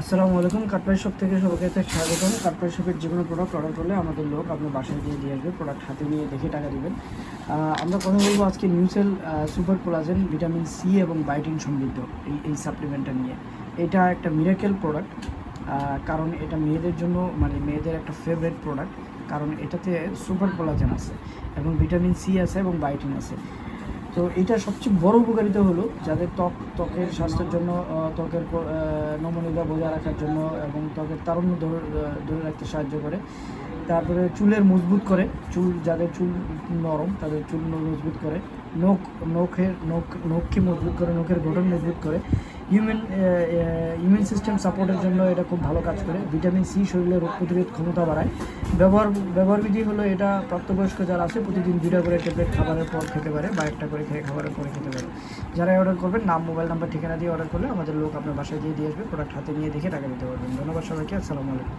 আসসালামু আলাইকুম কাটপাই শপ থেকে সবাইকে স্বাগতম। কাটপাই শপের যে কোনো প্রোডাক্ট অর্ডার করলে আমাদের লোক আপনার বাসায় দিয়ে দিয়ে আসবে প্রোডাক্ট হাতে নিয়ে দেখে টাকা দেবেন। আমরা কথা বলব আজকে নিউসেল সুপার কোলাজেন ভিটামিন সি এবং বাইটিন সমৃদ্ধ এই এই সাপ্লিমেন্টটা নিয়ে। এটা একটা মিরাকেল প্রোডাক্ট কারণ এটা মেয়েদের জন্য মানে মেয়েদের একটা ফেভারিট প্রোডাক্ট কারণ এটাতে সুপার কোলাজেন আছে এবং ভিটামিন সি আছে এবং বাইটিন আছে। তো এটা সবচেয়ে বড় উপকারিতা হলো যাদের ত্বক, ত্বকের স্বাস্থ্যের জন্য ত্বকের নমনীয়তা বজায় রাখার জন্য এবং ত্বকের তারুণ্য ধরে ধরে রাখতে সাহায্য করে। তারপরে চুলের মজবুত করে, চুল যাদের চুল নরম, তাদের চুল মজবুত করে, নখ, নখের, নখ, নখকে মজবুত করে, নখের গঠন মজবুত করে। হিউম্যান ইমিউন সিস্টেম সাপোর্টের জন্য এটা খুব ভালো কাজ করে। ভিটামিন সি শরীরে রোগ প্রতিরোধ ক্ষমতা বাড়ায়। ব্যবহার ব্যবহার বিধি হলো এটা প্রাপ্তবয়স্ক যারা আছে, প্রতিদিন দুইটা করে ট্যাবলেট খাবারের পর খেতে পারে বা একটা করে খেয়ে খাবারের পরে খেতে পারে। যারা অর্ডার করবেন, নাম মোবাইল নাম্বার ঠিকানা দিয়ে অর্ডার করলে আমাদের লোক আপনার বাসায় দিয়ে দিয়ে আসবে। প্রোডাক্ট হাতে নিয়ে দেখে টাকা দিতে পারবেন। ধন্যবাদ সবাইকে। আসসালামু আলাইকুম।